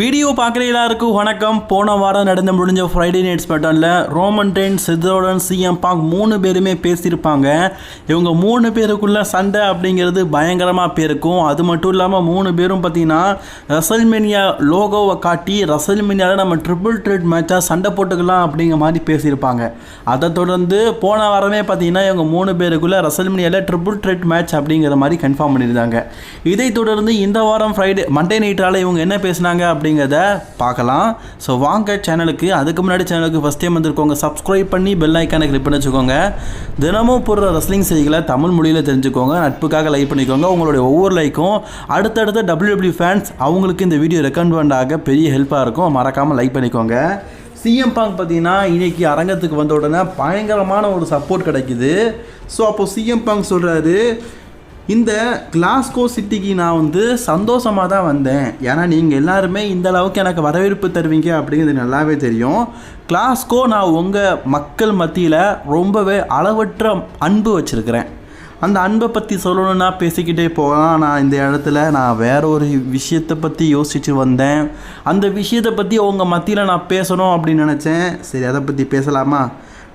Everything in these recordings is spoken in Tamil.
வீடியோ பார்க்குற எல்லாருக்கும் வணக்கம். போன வாரம் நடந்து முடிஞ்ச ஃப்ரைடே நைட்ஸ் பேட்டர்னில் ரோமன் ரெயின் சித்தோடன் சிஎம் பாங் மூணு பேருமே பேசியிருப்பாங்க. இவங்க மூணு பேருக்குள்ள சண்டை அப்படிங்கிறது பயங்கரமாக பேருக்கும். அது மட்டும் இல்லாமல் மூணு பேரும் பார்த்தீங்கன்னா ரசல்மெனியா லோகோவை காட்டி ரசல்மெனியாவில் நம்ம ட்ரிபிள் ட்ரேட் மேட்சாக சண்டை போட்டுக்கலாம் அப்படிங்கிற மாதிரி பேசியிருப்பாங்க. அதை தொடர்ந்து போன வாரமே பார்த்தீங்கன்னா இவங்க மூணு பேருக்குள்ளே ரசல்மெனியாவில் ட்ரிபிள் ட்ரேட் மேட்ச் அப்படிங்கிற மாதிரி கன்ஃபார்ம் பண்ணியிருந்தாங்க. இதை தொடர்ந்து இந்த வாரம் ஃப்ரைடே மண்டே நைட்டால் இவங்க என்ன பேசினாங்க அப்படிங்கிறத பார்க்கலாம். ஸோ வாங்க சேனலுக்கு அதுக்கு முன்னாடி சேனலுக்கு ஃபஸ்ட் டைம் வந்திருக்கோங்க சப்ஸ்கிரைப் பண்ணி பெல் ஐக்கானை கிளிக் பண்ணி வச்சுக்கோங்க. தினமும் போடுற ரெஸ்லிங் செய்திகளை தமிழ் மொழியில் தெரிஞ்சுக்கோங்க. நட்புக்காக லைக் பண்ணிக்கோங்க. உங்களுடைய ஒவ்வொரு லைக்கும் அடுத்தடுத்த டபிள்யூடபிள்யூ ஃபேன்ஸ் அவங்களுக்கு இந்த வீடியோ ரெக்கமெண்ட் ஆக பெரிய ஹெல்ப்பாக இருக்கும். மறக்காமல் லைக் பண்ணிக்கோங்க. சிஎம் பாங் பார்த்தீங்கன்னா இன்றைக்கி அரங்கத்துக்கு வந்த உடனே பயங்கரமான ஒரு சப்போர்ட் கிடைக்குது. ஸோ அப்போது சிஎம் பாங் சொல்கிறாரு இந்த கிளாஸ்கோ சிட்டிக்கு நான் வந்து சந்தோஷமாக தான் வந்தேன். ஏன்னா நீங்கள் எல்லாருமே இந்த அளவுக்கு எனக்கு வரவேற்பு தருவீங்க அப்படிங்கிறது நல்லாவே தெரியும். கிளாஸ்கோ நான் உங்கள் மக்கள் மத்தியில் ரொம்பவே அளவற்ற அன்பு வச்சுருக்கிறேன். அந்த அன்பை பற்றி சொல்லணும்னா பேசிக்கிட்டே போகலாம். நான் இந்த இடத்துல நான் வேற ஒரு விஷயத்தை பற்றி யோசிச்சு வந்தேன். அந்த விஷயத்தை பற்றி உங்கள் மத்தியில் நான் பேசணும் அப்படின்னு நினச்சேன். சரி அதை பற்றி பேசலாமா?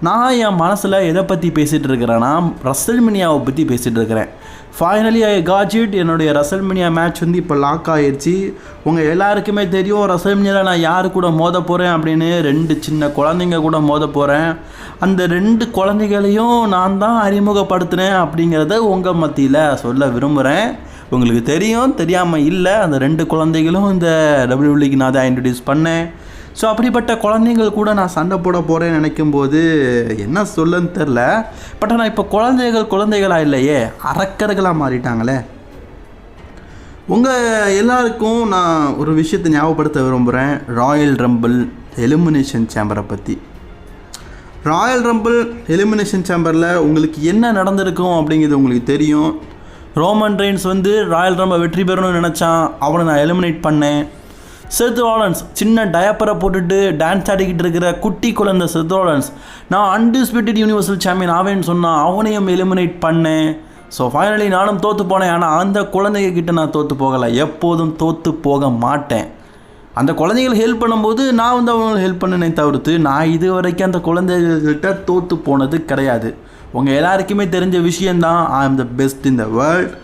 நான் என் மனசில் எதை பற்றி பேசிகிட்டு இருக்கிறேன்னா ரசல்மினியாவை பற்றி பேசிகிட்டு இருக்கிறேன் ஃபைனலி ஐ காஜிட் என்னுடைய ரசல்மினியா மேட்ச் வந்து இப்போ லாக் ஆயிடுச்சு உங்கள் எல்லாருக்குமே தெரியும் ரசல்மினியாவில் நான் யார் கூட மோத போகிறேன் அப்படின்னு ரெண்டு சின்ன குழந்தைங்க கூட மோத போகிறேன் அந்த ரெண்டு குழந்தைகளையும் நான் தான் அறிமுகப்படுத்தினேன் அப்படிங்கிறத உங்கள் மத்தியில் சொல்ல விரும்புகிறேன் உங்களுக்கு தெரியும் தெரியாமல் இல்லை. அந்த ரெண்டு குழந்தைகளும் இந்த டபிள்யூபிள்யூக்கு நான் தான் இன்ட்ரடியூஸ் பண்ணேன். ஸோ அப்படிப்பட்ட குழந்தைங்கள் கூட நான் சண்டை போட போகிறேன்னு நினைக்கும் போது என்ன சொல்லன்னு தெரில பட் ஆனால் இப்போ குழந்தைகள் குழந்தைகளாக இல்லையே? அறக்கர்களாக மாறிட்டாங்களே. உங்கள் எல்லாருக்கும் நான் ஒரு விஷயத்தை ஞாபகப்படுத்த விரும்புகிறேன் ராயல் ரம்பிள் எலிமினேஷன் சேம்பரை பற்றி ராயல் ரம்பிள் எலிமினேஷன் சேம்பரில் உங்களுக்கு என்ன நடந்திருக்கும் அப்படிங்கிறது உங்களுக்கு தெரியும். ரோமன் ரெயின்ஸ் வந்து ராயல் ரம்பை வெற்றி பெறணும்னு நினச்சான். அவனை நான் எலிமினேட் பண்ணேன். செத்ராலன்ஸ் சின்ன டயப்பரை போட்டுட்டு டான்ஸ் ஆடிக்கிட்டு இருக்கிற குட்டி குழந்தை செத்ராலன்ஸ் நான் அன்டிஸ்பியூட்டட் யூனிவர்சல் சாம்பியன் ஆவேன்னு சொன்னால் அவனையும் எலிமினேட் பண்ணேன் ஸோ ஃபைனலி நானும் தோற்று போனேன். ஆனால் அந்த குழந்தைகிட்ட நான் தோற்று போகலை. எப்போதும் தோற்று போக மாட்டேன். அந்த குழந்தைகள் ஹெல்ப் பண்ணும்போது நான் வந்து அவங்களுக்கு ஹெல்ப் பண்ணினே தவிர்த்து நான் இது வரைக்கும் அந்த குழந்தைகள்கிட்ட தோற்று போனது கிடையாது. உங்கள் எல்லாருக்குமே தெரிஞ்ச விஷயந்தான் I am the best in the world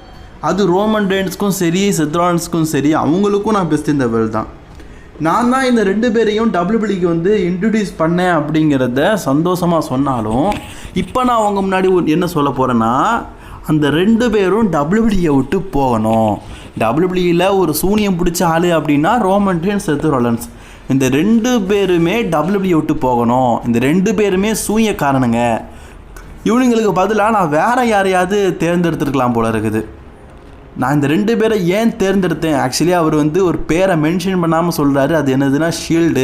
அது ரோமன் ரெயின்ஸ்க்கும் சரி செத்ரான்ஸ்க்கும் சரி அவங்களுக்கும் நான் பெஸ்ட் இந்த வேர்ல்டு தான். நான் தான் இந்த ரெண்டு பேரையும் டபிள்யூபிள்யூக்கு வந்து இன்ட்ரடியூஸ் பண்ணேன் அப்படிங்கிறத சந்தோஷமாக சொன்னாலும் இப்போ நான் அவங்க முன்னாடி என்ன சொல்ல போகிறேன்னா அந்த ரெண்டு பேரும் டபிள்யூபிள்யூயை விட்டு போகணும். டபிள்யூபிள்யூவில் ஒரு சூனியம் பிடிச்ச ஆள் அப்படின்னா ரோமன் ரெயின்ஸ் செத்து ரொலன்ஸ் இந்த ரெண்டு பேருமே டபிள்யூபிள்யூ விட்டு போகணும். இந்த ரெண்டு பேருமே சூனியக்காரனுங்க. இவனுங்களுக்கு பதிலாக நான் வேற யாரையாவது தேர்ந்தெடுத்துருக்கலாம் போல இருக்குது. நான் இந்த ரெண்டு பேரை ஏன் தேர்ந்தெடுத்தேன்? ஆக்சுவலி அவர் வந்து ஒரு பேரை மென்ஷன் பண்ணாமல் சொல்கிறாரு அது என்னதுன்னா ஷீல்டு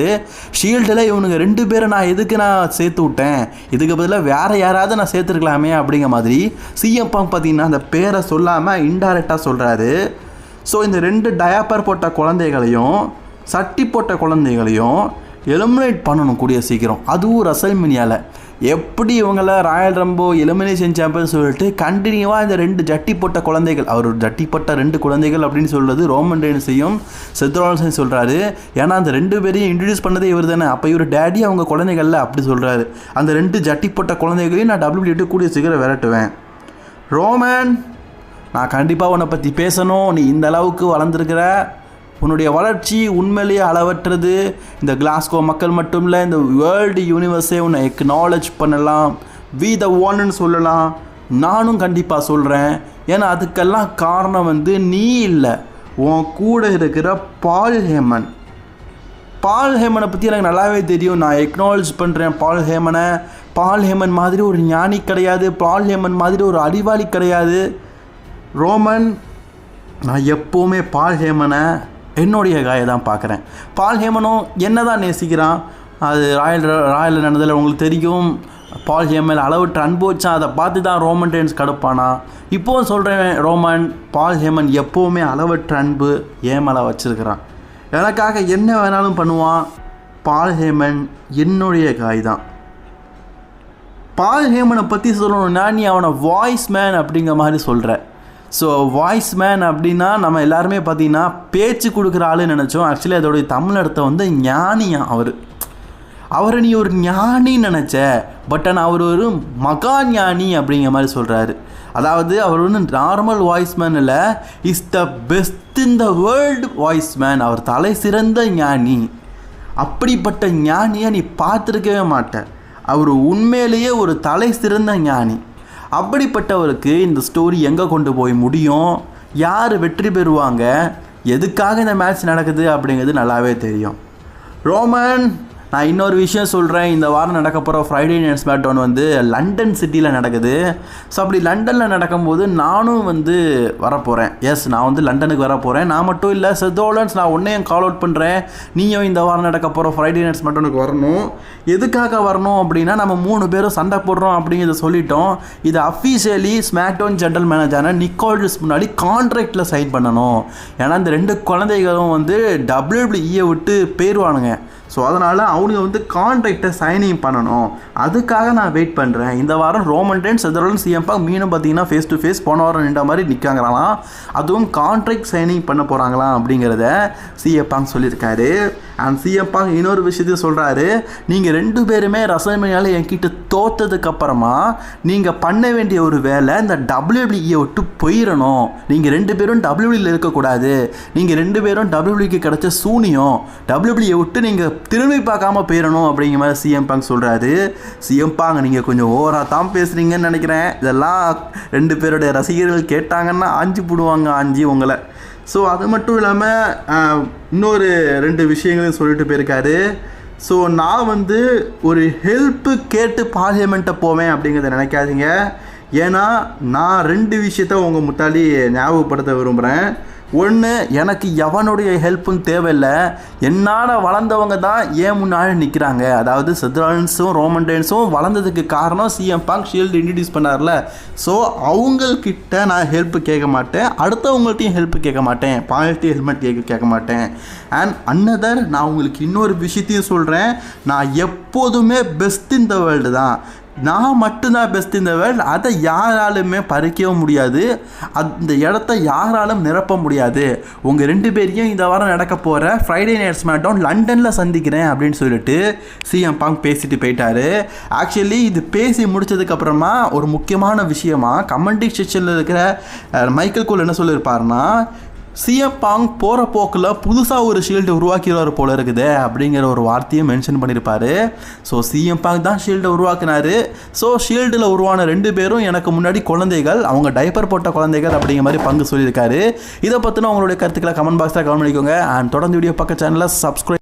ஷீல்டில் இவனுங்க ரெண்டு பேரை நான் எதுக்கு நான் சேர்த்து விட்டேன்? இதுக்கு பதிலாக வேறு யாராவது நான் சேர்த்துருக்கலாமே அப்படிங்கிற மாதிரி சிஎம் பாங் பார்த்தீங்கன்னா அந்த பேரை சொல்லாமல் இன்டைரக்டாக சொல்கிறாரு ஸோ இந்த ரெண்டு டயாப்பர் போட்ட குழந்தைகளையும் சட்டி போட்ட குழந்தைகளையும் எலிமினேட் பண்ணணும் கூடிய சீக்கிரம். அதுவும் ரசல்மினியாவில் எப்படி இவங்கள ராயல் ரம்போ எலிமினேஷன் சாம்பியன் சொல்லிட்டு கண்டினியூவாக இந்த ரெண்டு ஜட்டி போட்ட குழந்தைகள் அவர் ஜட்டி போட்ட ரெண்டு குழந்தைகள் அப்படின்னு சொல்கிறது ரோமன் ரெயின்ஸையும் செத்ரால்ஸையும் சொல்கிறாரு ஏன்னா அந்த ரெண்டு பேரையும் இன்ட்ரடியூஸ் பண்ணதே இவர் தானே அப்போ இவர் டேடி அவங்க குழந்தைகள்ல அப்படி சொல்கிறாரு அந்த ரெண்டு ஜட்டி போட்ட குழந்தைகளையும் நான் டபிள்யூ கூடிய சீக்கிரம் விரட்டுவேன். ரோமன் நான் கண்டிப்பாக உன்னை பற்றி பேசணும். நீ இந்த அளவுக்கு வளர்ந்துருக்கிற. உன்னுடைய வளர்ச்சி உண்மையிலேயே அளவற்றது. இந்த கிளாஸ்கோ மக்கள் மட்டும் இல்லை இந்த வேர்ல்டு யூனிவர்ஸே உன்னை எக்னாலஜ் பண்ணலாம். வி த ஒன்னு சொல்லலாம். நானும் கண்டிப்பாக சொல்கிறேன் ஏன்னா அதுக்கெல்லாம் காரணம் வந்து நீ இல்லை. உன் கூட இருக்கிற பால் ஹேமன் பால் ஹேமனை பற்றி எனக்கு நல்லாவே தெரியும். நான் எக்னாலஜ் பண்ணுறேன் பால் ஹேமனை பால் ஹேமன் மாதிரி ஒரு ஞானி கிடையாது. பால் ஹேமன் மாதிரி ஒரு அறிவாளி கிடையாது. ரோமன் நான் எப்போவுமே பால் ஹேமனை என்னுடைய காயை தான் பார்க்குறேன். பால் ஹேமனும் என்ன தான் நேசிக்கிறான்? அது ராயல் ராயல் நடந்ததில் உங்களுக்கு தெரியும். பால் ஹேமன் அளவுட்டு அன்பு வச்சான். அதை பார்த்து தான் ரோமன் டென்ஸ் கடுப்பானா? இப்போவும் சொல்கிறேன் ரோமன் பால் ஹேமன் எப்போவுமே அளவற்ற அன்பு ஏமலை வச்சுருக்கிறான். எனக்காக என்ன வேணாலும் பண்ணுவான்? பால் ஹேமன் என்னுடைய காய் தான். பால் ஹேமனை பற்றி சொல்லணும்னா நீ அவனை வாய்ஸ் மேன் அப்படிங்கிற மாதிரி சொல்கிற ஸோ வாய்ஸ் மேன் அப்படின்னா நம்ம எல்லாருமே பார்த்தீங்கன்னா பேச்சு கொடுக்குற ஆளுன்னு நினச்சோம். ஆக்சுவலி அதோடைய தமிழ் அர்த்தம் வந்து ஞானியா அவர். அவரை நீ ஒரு ஞானின்னு நினச்ச பட் ஆனால் அவர் ஒரு மகா ஞானி அப்படிங்கிற மாதிரி சொல்கிறாரு அதாவது அவர் வந்து நார்மல் வாய்ஸ் மேன் இல்லை is the best in the world voice man அவர் தலை சிறந்த ஞானி. அப்படிப்பட்ட ஞானியை நீ பார்த்துருக்கவே மாட்ட. அவர் உண்மையிலேயே ஒரு தலை சிறந்த ஞானி. அப்படிப்பட்டவருக்கு இந்த ஸ்டோரி எங்கே கொண்டு போய் முடியும்? யார் வெற்றி பெறுவாங்க? எதுக்காக இந்த மேட்ச் நடக்குது அப்படிங்கிறது நல்லாவே தெரியும். ரோமன் நான் இன்னொரு விஷயம் சொல்கிறேன் இந்த வாரம் நடக்க போகிற ஃப்ரைடே நைட் ஸ்மாக்டவுன் வந்து லண்டன் சிட்டியில் நடக்குது. ஸோ அப்படி லண்டனில் நடக்கும்போது நானும் வந்து வரப்போகிறேன் எஸ் நான் வந்து லண்டனுக்கு வர போகிறேன் நான் மட்டும் இல்லை செதோலன்ஸ் நான் உன்னையும் கால் அவுட் பண்ணுறேன் நீயும் இந்த வாரம் நடக்க போகிற ஃப்ரைடே நைட் ஸ்மாக்டவுனுக்கு வரணும். எதுக்காக வரணும் அப்படின்னா நம்ம மூணு பேரும் சண்டை போடுறோம் அப்படிங்கிறத சொல்லிட்டோம். இது அஃபீஷியலி ஸ்மாக்டவுன் ஜென்ரல் மேனேஜரான நிக்கோல்ஸ் முன்னாடி கான்ட்ராக்டில் சைன் பண்ணணும். ஏன்னா இந்த ரெண்டு குழந்தைகளும் வந்து டபிள்யூபிள்யூஇயை விட்டு பேருவானுங்க. ஸோ அதனால் அவனுங்க வந்து கான்ட்ராக்டை சைனிங் பண்ணணும். அதுக்காக நான் வெயிட் பண்ணுறேன் இந்த வாரம் ரோமன் டென்ஸ் எதிரோலும் சிஎம்பா மீனும் பார்த்தீங்கன்னா ஃபேஸ் டு ஃபேஸ் போன வாரம் நின்ற மாதிரி நிற்காங்களாம் அதுவும் கான்ட்ராக்ட் சைனிங் பண்ண போகிறாங்களாம் அப்படிங்கிறத சிஎப்பாங்க சொல்லியிருக்காரு. அண்ட் சிஎப்பாங் இன்னொரு விஷயத்தையும் சொல்கிறாரு நீங்கள் ரெண்டு பேருமே ரசமணியால் என்கிட்ட தோத்ததுக்கப்புறமா நீங்கள் பண்ண வேண்டிய ஒரு வேலை இந்த டபிள்யூபிள்யூஇயை விட்டு போயிடணும் நீங்கள் ரெண்டு பேரும் டபிள்யூபிள்யூவில் இருக்கக்கூடாது நீங்கள் ரெண்டு பேரும் டபிள்யூபிள்யூக்கு கிடைச்ச சூனியம் டபிள்யூபிள்யூ விட்டு நீங்கள் திரும்பி பார்க்காம போயிடணும் அப்படிங்கிற மாதிரி சிஎம் பாங் சொல்கிறாரு சிஎம் பாங் நீங்கள் கொஞ்சம் ஓவராக தான் பேசுகிறீங்கன்னு நினைக்கிறேன். இதெல்லாம் ரெண்டு பேருடைய ரசிகர்கள் கேட்டாங்கன்னா ஆஞ்சி போடுவாங்க ஆஞ்சி உங்களை. ஸோ அது மட்டும் இல்லாமல் இன்னொரு ரெண்டு விஷயங்களையும் சொல்லிட்டு போயிருக்காரு. ஸோ நான் வந்து ஒரு ஹெல்ப்பு கேட்டு பார்லிமெண்ட்டை போவேன் அப்படிங்கிறத நினைக்காதீங்க. ஏன்னா நான் ரெண்டு விஷயத்த உங்கள் முத்தாலி ஞாபகப்படுத்த விரும்புகிறேன் ஒன்று எனக்கு எவனுடைய ஹெல்ப்பும் தேவையில்லை. என்னால் வளர்ந்தவங்க தான் ஏன் முன்னாடி நிற்கிறாங்க அதாவது செத்ரான்ஸும் ரோமன் டென்ஸும் வளர்ந்ததுக்கு காரணம் சிஎம் பாங்க் ஷீல்டு இன்ட்ரடியூஸ் பண்ணார்ல. ஸோ அவங்கக்கிட்ட நான் ஹெல்ப் கேட்க மாட்டேன். அடுத்தவங்கள்ட்டையும் ஹெல்ப் கேட்க மாட்டேன். பாலிட்டி ஹெல்மெட் கேட்க கேட்க மாட்டேன். அண்ட் அன்னதர் நான் உங்களுக்கு இன்னொரு விஷயத்தையும் சொல்கிறேன் நான் எப்போதுமே பெஸ்ட் இன் த வேர்ல்டு தான். நான் மட்டும்தான் பெஸ்ட் இந்த வேர்ல்ட் அதை யாராலுமே பறிக்கவும் முடியாது. அந்த இடத்த யாராலும் நிரப்ப முடியாது. உங்கள் ரெண்டு பேரையும் இந்த வாரம் நடக்க போகிற ஃப்ரைடே நைட்ஸ் ஸ்மாக்டவுன் லண்டனில் சந்திக்கிறேன் அப்படின்னு சொல்லிட்டு சிஎம் பாங் பேசிட்டு போயிட்டாரு. ஆக்சுவலி இது பேசி முடிச்சதுக்கப்புறமா ஒரு முக்கியமான விஷயமா கமெண்டி செக்ஷனில் இருக்கிற மைக்கேல் கோல் என்ன சொல்லியிருப்பாருன்னா சிஎம் பாங் போகிற போக்கில் புதுசாக ஒரு ஷீல்டு உருவாக்கிறார் போல இருக்குது அப்படிங்கிற ஒரு வார்த்தையை மென்ஷன் பண்ணியிருப்பாரு ஸோ சிஎம் பாங் தான் ஷீல்டை உருவாக்குனாரு. ஸோ ஷீல்டில் உருவான ரெண்டு பேரும் எனக்கு முன்னாடி குழந்தைகள் அவங்க டைப்பர் போட்ட குழந்தைகள் அப்படிங்கிற மாதிரி பங்கு சொல்லியிருக்காரு. இதை பற்றின உங்களுடைய கருத்துக்களை கமெண்ட் பாக்ஸில் கமெண்ட் பண்ணிக்கோங்க. அண்ட் தொடர்ந்து வீடியோ பக்க சேனலில் சப்ஸ்கிரைப்